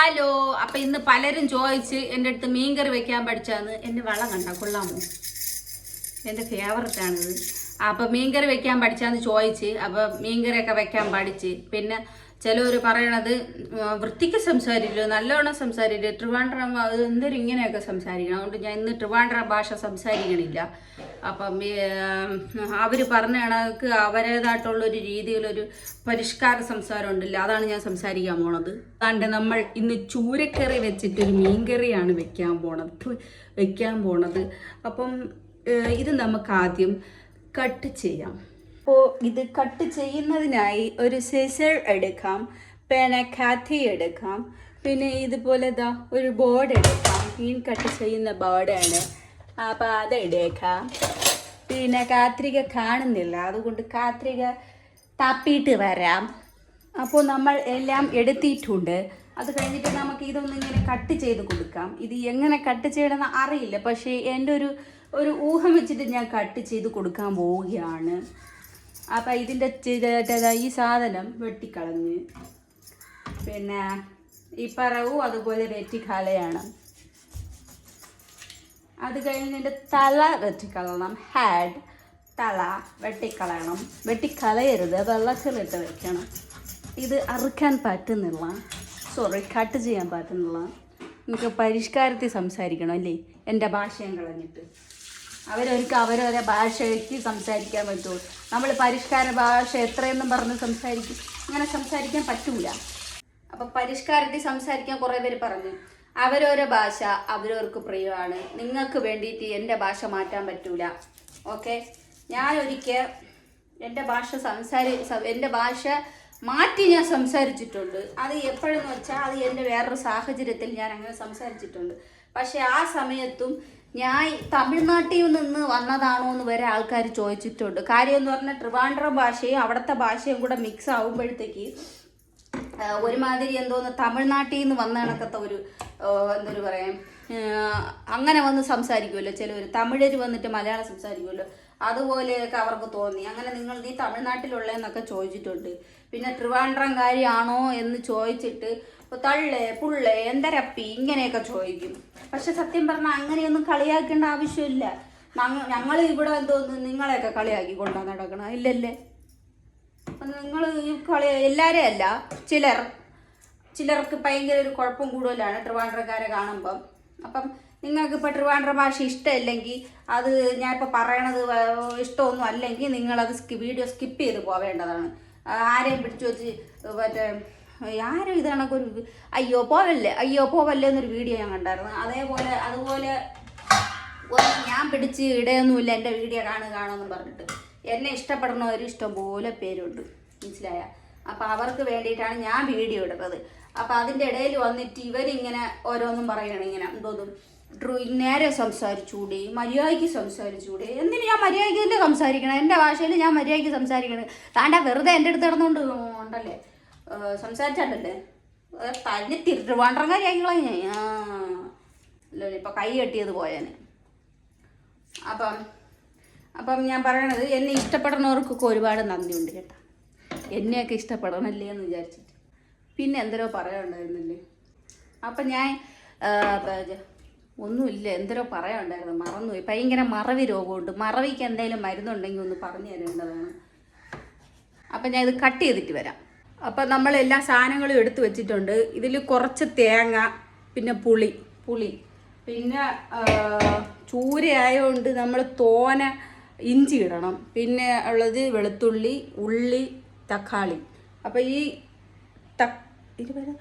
Hello അപ്പൊ ഇന്ന് പലരും ചോദിച്ച് എന്റെ അടുത്ത് മീൻകറി വെക്കാൻ പഠിച്ചാന്ന്. എന്റെ വളം കണ്ട? കൊള്ളാമോ? എന്റെ ഫേവററ്റ് ആണിത്. അപ്പൊ മീൻകറി വെക്കാൻ പഠിച്ചാന്ന് ചോദിച്ച് അപ്പൊ മീൻകറിയൊക്കെ വെക്കാൻ പഠിച്ച്. പിന്നെ ചിലവർ പറയണത് വൃത്തിക്ക് സംസാരിക്കില്ല? നല്ലോണം സംസാരിക്കില്ല? ട്രിവാൻഡ്രം എന്തൊരു ഇങ്ങനെയൊക്കെ സംസാരിക്കണം. അതുകൊണ്ട് ഞാൻ ഇന്ന് ട്രിവാൻഡ്രം ഭാഷ സംസാരിക്കണില്ല. അപ്പം അവർ പറഞ്ഞ കണക്ക് അവരേതായിട്ടുള്ളൊരു രീതിയിലൊരു പരിഷ്കാര സംസാരം ഉണ്ടല്ലോ അതാണ് ഞാൻ സംസാരിക്കാൻ പോണത്. അതാണ്ട് നമ്മൾ ഇന്ന് ചൂരക്കറി വെച്ചിട്ടൊരു മീൻകറിയാണ് വെക്കാൻ പോണത്. വെക്കാൻ പോണത്. അപ്പം ഇത് നമുക്ക് ആദ്യം കട്ട് ചെയ്യാം. അപ്പോൾ ഇത് കട്ട് ചെയ്യുന്നതിനായി ഒരു സിസർ എടുക്കാം. പേന കാത്തി എടുക്കാം. പിന്നെ ഇതുപോലെ ഇതാ ഒരു ബോർഡ് എടുക്കാം. മീൻ കട്ട് ചെയ്യുന്ന ബോർഡാണ് അപ്പോൾ അത് എടുക്കാം പിന്നെ കാത്രിക കാണുന്നില്ല. അതുകൊണ്ട് കാത്രിക തപ്പിയിട്ട് വരാം. അപ്പോൾ നമ്മൾ എല്ലാം എടുത്തിട്ടുണ്ട്. അത് കഴിഞ്ഞിട്ട് നമുക്ക് ഇതൊന്ന് ഇങ്ങനെ കട്ട് ചെയ്ത് കൊടുക്കാം. ഇത് എങ്ങനെ കട്ട് ചെയ്യണമെന്ന് അറിയില്ല. പക്ഷേ എന്റെ ഒരു ഒരു ഊഹം വെച്ചിട്ട് ഞാൻ കട്ട് ചെയ്ത് കൊടുക്കാൻ പോവുകയാണ്. അപ്പം ഇതിന്റെ ഈ സാധനം വെട്ടിക്കളഞ്ഞ്. പിന്നെ ഈ പറവും അതുപോലെ വെട്ടിക്കളയണം അത് കഴിഞ്ഞ് എന്റെ തല വെട്ടിക്കളയണം. ഹാഡ് തല വെട്ടിക്കളയണം. വെട്ടിക്കളയരുത്. വെള്ളത്തിലിട്ട് വെക്കണം. ഇത് അറുക്കാൻ പറ്റുന്നില്ല. സോറി കട്ട് ചെയ്യാൻ പറ്റുന്നില്ല. നമുക്ക് പരിഷ്കാരത്തിൽ സംസാരിക്കണം അല്ലേ? എന്റെ ഭാഷയും കളഞ്ഞിട്ട്. അവരവർക്ക് അവരവരെ ഭാഷയ്ക്ക് സംസാരിക്കാൻ പറ്റുള്ളൂ നമ്മൾ പരിഷ്കാര ഭാഷ എത്രയെന്നും പറഞ്ഞ് സംസാരിക്കും. അങ്ങനെ സംസാരിക്കാൻ പറ്റൂല. അപ്പം പരിഷ്കാരത്തിൽ സംസാരിക്കാൻ കുറേ പേര് പറഞ്ഞു. അവരോരോ ഭാഷ അവരവർക്ക് പ്രിയമാണ്. നിങ്ങൾക്ക് വേണ്ടിയിട്ട് എന്റെ ഭാഷ മാറ്റാൻ പറ്റൂല. ഓക്കെ? ഞാൻ ഒരിക്കൽ എന്റെ ഭാഷ സംസാരി എന്റെ ഭാഷ മാറ്റി ഞാൻ സംസാരിച്ചിട്ടുണ്ട്. അത് എപ്പോഴെന്ന് വെച്ചാൽ അത് എന്റെ വേറൊരു സാഹചര്യത്തിൽ ഞാൻ അങ്ങനെ സംസാരിച്ചിട്ടുണ്ട്. പക്ഷേ ആ സമയത്തും ഞാൻ തമിഴ്നാട്ടിൽ നിന്ന് വന്നതാണോ എന്ന് വരെ ആൾക്കാർ ചോദിച്ചിട്ടുണ്ട്. കാര്യം എന്ന് പറഞ്ഞാൽ ട്രിവാൻഡ്രം ഭാഷയും അവിടുത്തെ ഭാഷയും കൂടെ മിക്സ് ആകുമ്പോഴത്തേക്ക് ഒരുമാതിരി എന്തോന്ന് തമിഴ്നാട്ടിൽ നിന്ന് വന്ന കണക്കത്തെ ഒരു എന്തൊരു പറയാം അങ്ങനെ വന്ന് സംസാരിക്കുമല്ലോ ചിലവർ തമിഴർ വന്നിട്ട് മലയാളം സംസാരിക്കുമല്ലോ അതുപോലെയൊക്കെ അവർക്ക് തോന്നി. അങ്ങനെ നിങ്ങൾ നീ തമിഴ്നാട്ടിലുള്ളതെന്നൊക്കെ ചോദിച്ചിട്ടുണ്ട്. പിന്നെ ട്രിവാൻഡ്രംകാരിയാണോ എന്ന് ചോദിച്ചിട്ട് തള്ളേ പുള്ളേ എന്തരപ്പി ഇങ്ങനെയൊക്കെ ചോദിക്കും. പക്ഷെ സത്യം പറഞ്ഞാൽ അങ്ങനെയൊന്നും കളിയാക്കേണ്ട ആവശ്യമില്ല. ഞങ്ങൾ ഇവിടെ എന്തോന്ന് നിങ്ങളെയൊക്കെ കളിയാക്കി കൊണ്ടാ നടക്കണം ഇല്ലല്ലേ? നിങ്ങൾ ഈ കളി എല്ലാവരെയും അല്ല ചിലർ ചിലർക്ക് ഭയങ്കര ഒരു കുഴപ്പം കൂടുതലാണ് ട്രിവാൻഡ്രക്കാരെ കാണുമ്പം. അപ്പം നിങ്ങൾക്ക് ഇപ്പോൾ ട്രിവാൻഡ്ര ഭാഷ ഇഷ്ടമില്ലെങ്കിൽ അത് ഞാൻ ഇപ്പോൾ പറയണത് ഇഷ്ടമൊന്നും അല്ലെങ്കിൽ നിങ്ങളത് സ്കി വീഡിയോ സ്കിപ്പ് ചെയ്ത് പോവേണ്ടതാണ്. ആരെയും പിടിച്ചു വെച്ച് മറ്റേ ആരും ഇത് കണക്കൊരു അയ്യോ പോവല്ലേ അയ്യോ പോവല്ലേ എന്നൊരു വീഡിയോ ഞാൻ കണ്ടായിരുന്നു. അതേപോലെ അതുപോലെ ഞാൻ പിടിച്ച് ഇടയൊന്നുമില്ല എന്റെ വീഡിയോ കാണുക കാണുമെന്ന് പറഞ്ഞിട്ട്. എന്നെ ഇഷ്ടപ്പെടുന്നവർ ഇഷ്ടം പോലെ പേരുണ്ട്. മനസ്സിലായ? അപ്പം അവർക്ക് വേണ്ടിയിട്ടാണ് ഞാൻ വീഡിയോ ഇടുന്നത്. അപ്പം അതിന്റെ ഇടയിൽ വന്നിട്ട് ഇവരിങ്ങനെ ഓരോന്നും പറയണം ഇങ്ങനെ. എന്തോന്നും ട്രൂ നേരെ സംസാരിച്ചുകൂടി മര്യാദയ്ക്ക് സംസാരിച്ചുകൂടി എന്തിനു ഞാൻ മര്യാദയ്ക്കല്ലേ സംസാരിക്കണം? എന്റെ ഭാഷയിൽ ഞാൻ മര്യാദയ്ക്ക് സംസാരിക്കണം? താണ്ട വെറുതെ എന്റെ അടുത്ത് കിടന്നുകൊണ്ട് ഉണ്ടല്ലേ? സംസാരിച്ചാണ്ടല്ലേ? തന്നെ തിരുവാണ്ടറങ്ങാരിയാക്കിക്കളാം ഞാൻ ആ അല്ലോ ഇപ്പം കൈ കെട്ടിയത് പോയാൽ അപ്പം അപ്പം ഞാൻ പറയണത് എന്നെ ഇഷ്ടപ്പെടുന്നവർക്കൊക്കെ ഒരുപാട് നന്ദിയുണ്ട് കേട്ടോ. എന്നെയൊക്കെ ഇഷ്ടപ്പെടണമല്ലേ എന്ന് വിചാരിച്ചിട്ട്. പിന്നെ എന്തരോ പറയാനുണ്ടായിരുന്നില്ലേ? അപ്പം ഞാൻ ഒന്നുമില്ല എന്തരോ പറയാനുണ്ടായിരുന്നു. മറന്നുപോയി. ഭയങ്കര മറവി രോഗമുണ്ട്. മറവിക്ക് എന്തെങ്കിലും മരുന്നുണ്ടെങ്കിൽ ഒന്ന് പറഞ്ഞു തരേണ്ടതാണ്. അപ്പം ഞാൻ ഇത് കട്ട് ചെയ്തിട്ട് വരാം. അപ്പം നമ്മൾ എല്ലാ സാധനങ്ങളും എടുത്തു വെച്ചിട്ടുണ്ട്. ഇതിൽ കുറച്ച് തേങ്ങ പിന്നെ പുളി. പുളി. പിന്നെ ചൂര ചൂരയായതുകൊണ്ട് നമ്മൾ തോന ഇഞ്ചി ഇടണം. പിന്നെ ഉള്ളത് വെളുത്തുള്ളി ഉള്ളി തക്കാളി. അപ്പോൾ ഈ തക് ഇരുപത്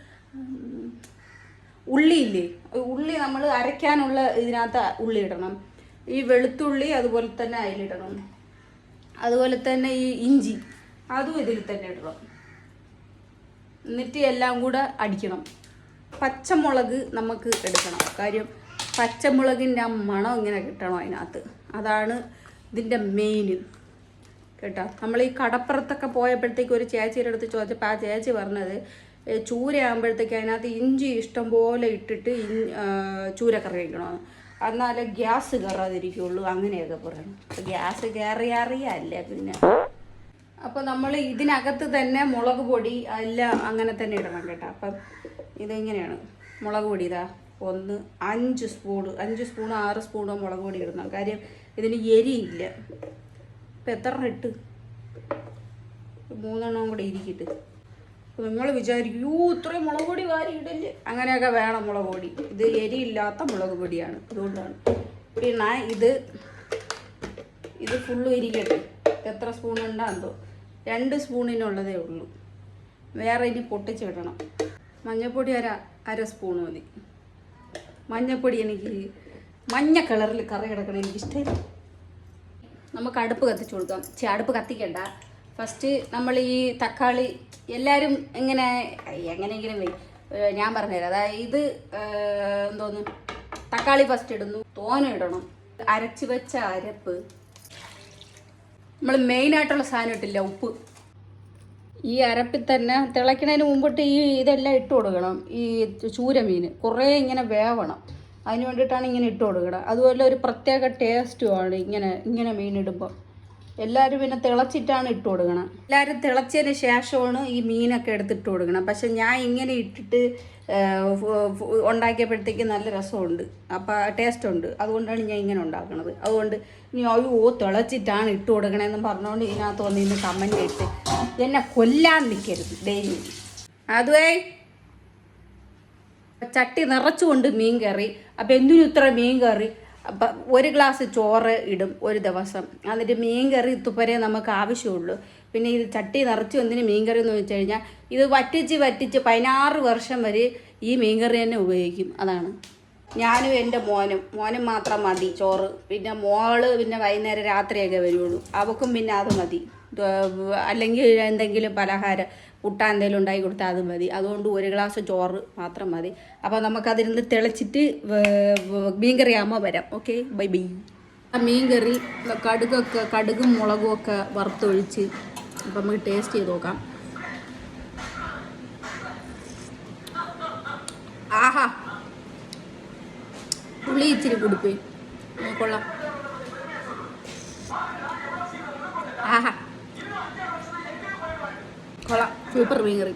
ഉള്ളിയില്ലേ ഉള്ളി നമ്മൾ അരയ്ക്കാനുള്ള ഇതിനകത്ത് ഉള്ളി ഇടണം. ഈ വെളുത്തുള്ളി അതുപോലെ തന്നെ അതിലിടണം. അതുപോലെ തന്നെ ഈ ഇഞ്ചി അതും ഇതിൽ തന്നെ ഇടണം. എന്നിട്ട് എല്ലാം കൂടെ അടിക്കണം. പച്ചമുളക് നമുക്ക് എടുക്കണം. കാര്യം പച്ചമുളകിന്റെ ആ മണം ഇങ്ങനെ കിട്ടണം അതിനകത്ത്. അതാണ് ഇതിന്റെ മെയിൻ കേട്ടോ? നമ്മൾ ഈ കടപ്പുറത്തൊക്കെ പോയപ്പോഴത്തേക്ക് ഒരു ചേച്ചിയുടെ അടുത്ത് ചോദിച്ചപ്പോൾ ആ ചേച്ചി പറഞ്ഞത് ചൂരയാകുമ്പോഴത്തേക്ക് അതിനകത്ത് ഇഞ്ചി ഇഷ്ടം പോലെ ഇട്ടിട്ട് ചൂര കറി ചൂരക്കറി വയ്ക്കണമെന്ന് എന്നാലേ ഗ്യാസ് കയറാതിരിക്കുള്ളൂ അങ്ങനെയൊക്കെ പറയണം ഗ്യാസ് കയറിയറിയാല്ലേ പിന്നെ. അപ്പോൾ നമ്മൾ ഇതിനകത്ത് തന്നെ മുളക് പൊടി എല്ലാം അങ്ങനെ തന്നെ ഇടണം കേട്ടോ. അപ്പം ഇതെങ്ങനെയാണ്? മുളക് പൊടി ഇതാ. ഒന്ന് അഞ്ച് സ്പൂൺ അഞ്ച് സ്പൂൺ ആറ് സ്പൂണോ മുളക് പൊടി ഇടണം. കാര്യം ഇതിന് എരിയില്ല ഇപ്പം എത്ര ഇട്ട്? മൂന്നെണ്ണം കൂടെ ഇരിക്കിട്ട് നിങ്ങൾ വിചാരിക്കും യൂ ഇത്രയും മുളക് പൊടി വാരി ഇടല്ലേ അങ്ങനെയൊക്കെ വേണം മുളക് പൊടി. ഇത് എരിയില്ലാത്ത മുളക് പൊടിയാണ്. അതുകൊണ്ടാണ്. പിന്നെ ഇത് ഇത് ഫുള്ളും ഇരിക്കട്ടെ എത്ര സ്പൂൺ ഉണ്ടാകുന്നോ രണ്ട് സ്പൂണിനുള്ളതേ ഉള്ളൂ. വേറെ ഇനി പൊട്ടിച്ചിടണം മഞ്ഞൾപ്പൊടി അര അര സ്പൂൺ മതി. മഞ്ഞൾപ്പൊടി എനിക്ക് മഞ്ഞ കളറിൽ കറി കിടക്കണം എനിക്കിഷ്ടമില്ല നമുക്ക് അടുപ്പ് കത്തിച്ചു കൊടുക്കാം. ചെ അടുപ്പ് കത്തിക്കണ്ട. ഫസ്റ്റ് നമ്മൾ ഈ തക്കാളി എല്ലാവരും എങ്ങനെ എങ്ങനെയെങ്കിലും ഞാൻ പറഞ്ഞുതരാം. അതായത് എന്തോന്ന്? തക്കാളി ഫസ്റ്റ് ഇടുന്നു. തോന ഇടണം. അരച്ച് വെച്ച അരപ്പ്. നമ്മൾ മെയിനായിട്ടുള്ള സാധനം ഇട്ടില്ല ഉപ്പ്. ഈ അരപ്പിൽ തന്നെ തിളയ്ക്കുന്നതിന് മുമ്പിട്ട് ഈ ഇതെല്ലാം ഇട്ട് കൊടുക്കണം. ഈ ചൂരമീൻ. കുറേ ഇങ്ങനെ വേവണം. അതിന് വേണ്ടിയിട്ടാണ് ഇങ്ങനെ ഇട്ട് കൊടുക്കണം അതുപോലെ ഒരു പ്രത്യേക ടേസ്റ്റുമാണ് ഇങ്ങനെ ഇങ്ങനെ മീൻ ഇടുമ്പോൾ. എല്ലാവരും പിന്നെ തിളച്ചിട്ടാണ് ഇട്ട് കൊടുക്കണം എല്ലാവരും തിളച്ചതിന് ശേഷമാണ് ഈ മീനൊക്കെ എടുത്തിട്ട് കൊടുക്കണം പക്ഷെ ഞാൻ ഇങ്ങനെ ഇട്ടിട്ട് ഉണ്ടാക്കിയപ്പോഴത്തേക്ക് നല്ല രസമുണ്ട്. അപ്പോൾ ടേസ്റ്റ് ഉണ്ട്. അതുകൊണ്ടാണ് ഞാൻ ഇങ്ങനെ ഉണ്ടാക്കുന്നത് അതുകൊണ്ട് ഇനി അയ്യോ തിളച്ചിട്ടാണ് ഇട്ട് കൊടുക്കണമെന്ന് പറഞ്ഞുകൊണ്ട് ഇതിനകത്ത് വന്ന് ഇന്ന് കമന്റ് ഇട്ട് എന്നെ കൊല്ലാൻ നിൽക്കരുത് ഡെയിലി അതുവേ ചട്ടി നിറച്ചുകൊണ്ട് മീൻ കറി അപ്പം എന്തിനും ഇത്ര മീൻ കറി? അപ്പം ഒരു ഗ്ലാസ് ചോറ് ഇടും ഒരു ദിവസം. എന്നിട്ട് മീൻ കറി തുപ്പരേ നമുക്ക് ആവശ്യമുള്ളൂ. പിന്നെ ഇത് ചട്ടി നിറച്ച് എന്തിന് മീൻ കറി എന്ന് വെച്ച് കഴിഞ്ഞാൽ ഇത് വറ്റിച്ച് വറ്റിച്ച് പതിനാറ് വർഷം വരെ ഈ മീൻ കറി തന്നെ ഉപയോഗിക്കും. അതാണ്. ഞാനും എന്റെ മോനും. മോനും മാത്രം മതി ചോറ്. പിന്നെ മോൾ പിന്നെ വൈകുന്നേരം രാത്രിയൊക്കെ വരുള്ളൂ. അവക്കും പിന്നെ അത് മതി. അല്ലെങ്കിൽ എന്തെങ്കിലും പലഹാരം. പുട്ട എന്തെങ്കിലും ഉണ്ടാക്കി കൊടുത്താൽ അത് മതി. അതുകൊണ്ട് ഒരു ഗ്ലാസ് ചോറ് മാത്രം മതി. അപ്പോൾ നമുക്കതിരുന്ന് തിളച്ചിട്ട് മീൻ കറി ആകുമ്പോൾ വരാം. ഓക്കെ? Bye bye. ആ മീൻ കറി കടുകൊക്കെ കടുകും മുളകും ഒക്കെ വറുത്തൊഴിച്ച് അപ്പം നമുക്ക് ടേസ്റ്റ് ചെയ്ത് നോക്കാം. ആഹാ. പുളി ഇച്ചിരി കുടിപ്പേ കൊള്ളാം. ആഹാ. കൊള്ളാം. സൂപ്പർ മീൻ കറി.